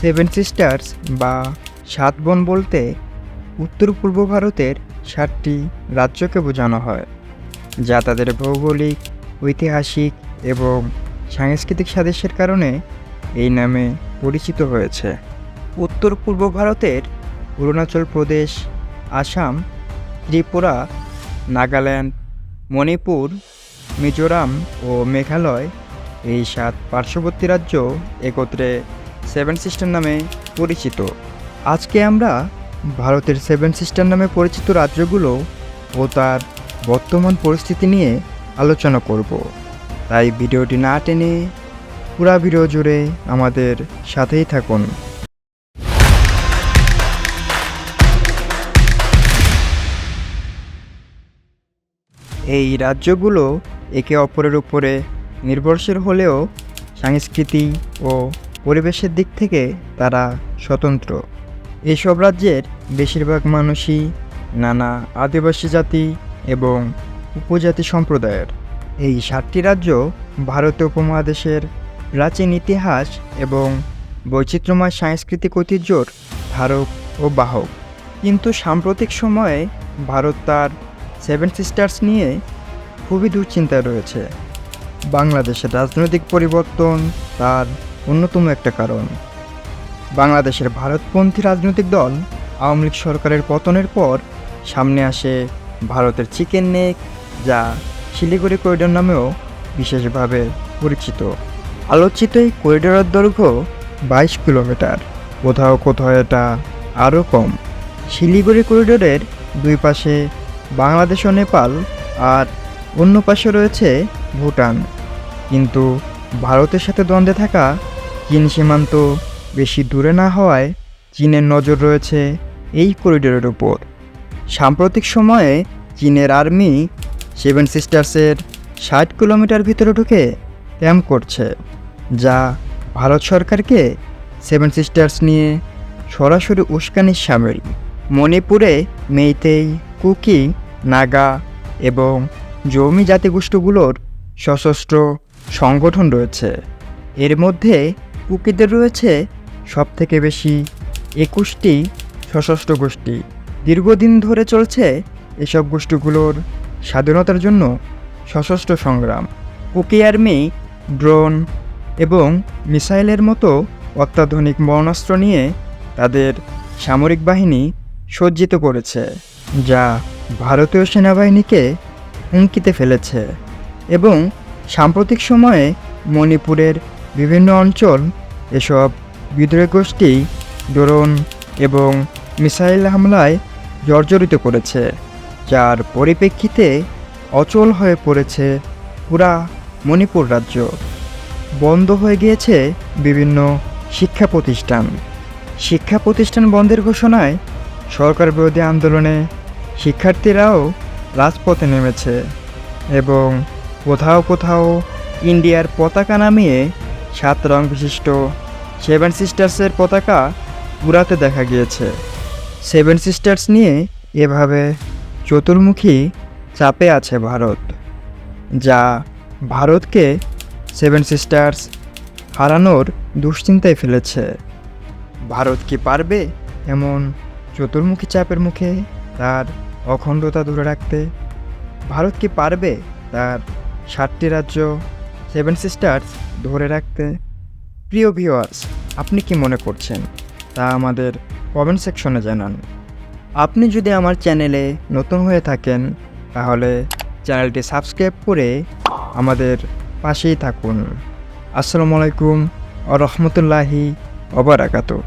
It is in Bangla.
সেভেন সিস্টার্স বা সাত বোন বলতে উত্তর পূর্ব ভারতের সাতটি রাজ্যকে বোঝানো হয়, যা তাদের ভৌগোলিক, ঐতিহাসিক এবং সাংস্কৃতিক সাদৃশ্যের কারণে এই নামে পরিচিত হয়েছে। উত্তর পূর্ব ভারতের অরুণাচল প্রদেশ, আসাম, ত্রিপুরা, নাগাল্যান্ড, মণিপুর, মিজোরাম ও মেঘালয় এই সাত পার্শ্ববর্তী রাজ্য একত্রে সেভেন সিস্টার নামে পরিচিত। আজকে আমরা ভারতের সেভেন সিস্টার নামে পরিচিত রাজ্যগুলো ও তার বর্তমান পরিস্থিতি নিয়ে আলোচনা করব। তাই ভিডিওটি না টেনে পুরা ভিডিও জুড়ে আমাদের সাথেই থাকুন। এই রাজ্যগুলো একে অপরের উপরে নির্ভরশীল হলেও সংস্কৃতি ও পরিবেশের দিক থেকে তারা স্বতন্ত্র। এসব রাজ্যের বেশিরভাগ মানুষই নানা আদিবাসী জাতি এবং উপজাতি সম্প্রদায়ের। এই সাতটি রাজ্য ভারতীয় উপমহাদেশের প্রাচীন ইতিহাস এবং বৈচিত্র্যময় সাংস্কৃতিক ঐতিহ্যর ধারক ও বাহক। কিন্তু সাম্প্রতিক সময়ে ভারত তার সেভেন সিস্টার্স নিয়ে খুবই দুশ্চিন্তায় রয়েছে। বাংলাদেশের রাজনৈতিক পরিবর্তন তার অন্যতম একটা কারণ। বাংলাদেশের ভারতপন্থী রাজনৈতিক দল আওয়ামী লীগ সরকারের পতনের পর সামনে আসে ভারতের চিকেন নেক, যা শিলিগুড়ি করিডোর নামেও বিশেষভাবে পরিচিত। আলোচিত এই করিডোরের দৈর্ঘ্য বাইশ কিলোমিটার। কোথাও কোথাও এটা আরও কম। শিলিগুড়ি করিডোরের দুই পাশে বাংলাদেশ ও নেপাল আর অন্য পাশে রয়েছে ভুটান। কিন্তু ভারতের সাথে দ্বন্দ্বে থাকা চীন সীমান্ত বেশি দূরে না হওয়ায় চীনের নজর রয়েছে এই করিডোরের উপর। সাম্প্রতিক সময়ে চীনের আর্মি সেভেন সিস্টার্সের ষাট কিলোমিটার ভিতরে ঢুকে ক্যাম্প করছে, যা ভারত সরকারকে সেভেন সিস্টার্স নিয়ে সরাসরি উস্কানির সামিল। মণিপুরে মেইতেই কুকি, নাগা এবং জমি জাতিগোষ্ঠীগুলোর সশস্ত্র সংগঠন রয়েছে। এর মধ্যে কুকিদের রয়েছে সবথেকে বেশি একুশটি সশস্ত্র গোষ্ঠী। দীর্ঘদিন ধরে চলছে এসব গোষ্ঠীগুলোর স্বাধীনতার জন্য সশস্ত্র সংগ্রাম। কুকি আর্মি, ড্রোন এবং মিসাইলের মতো অত্যাধুনিক মরণাস্ত্র নিয়ে তাদের সামরিক বাহিনী সজ্জিত করেছে, যা ভারতীয় সেনাবাহিনীকে হুমকিতে ফেলেছে এবং সাম্প্রতিক সময়ে মণিপুরের বিভিন্ন অঞ্চল এসব বিদ্রোহী গোষ্ঠী, ড্রোন এবং মিসাইল হামলায় জর্জরিত করেছে, যার পরিপ্রেক্ষিতে অচল হয়ে পড়েছে পুরা মণিপুর রাজ্য। বন্ধ হয়ে গিয়েছে বিভিন্ন শিক্ষা প্রতিষ্ঠান। শিক্ষা প্রতিষ্ঠান বন্ধের ঘোষণায় সরকার বিরোধী আন্দোলনে শিক্ষার্থীরাও রাজপথে নেমেছে এবং কোথাও কোথাও ইন্ডিয়ার পতাকা নামিয়ে সাত রং বিশিষ্ট সেভেন সিস্টার্সের পতাকা পুরাতে দেখা গিয়েছে। সেভেন সিস্টার্স নিয়ে এভাবে চতুর্মুখী চাপে আছে ভারত, যা ভারতকে সেভেন সিস্টার্স হারানোর দুশ্চিন্তায় ফেলেছে। ভারত কি পারবে এমন চতুর্মুখী চাপের মুখে তার অখণ্ডতা ধরে রাখতে? ভারত কি পারবে তার সাতটি রাজ্য সেভেন সিস্টার্স ধরে রাখতে। প্রিয় ভিওয়ার্স আপনি কি মনে করছেন? তা আমাদের কমেন্ট সেকশনে জানান। আপনি যদি আমার চ্যানেলে নতুন হয়ে থাকেন, তাহলে চ্যানেলটি সাবস্ক্রাইব করে আমাদের পাশেই থাকুন। আসসালামু আলাইকুম ও রহমতুল্লাহি অবরাকাতু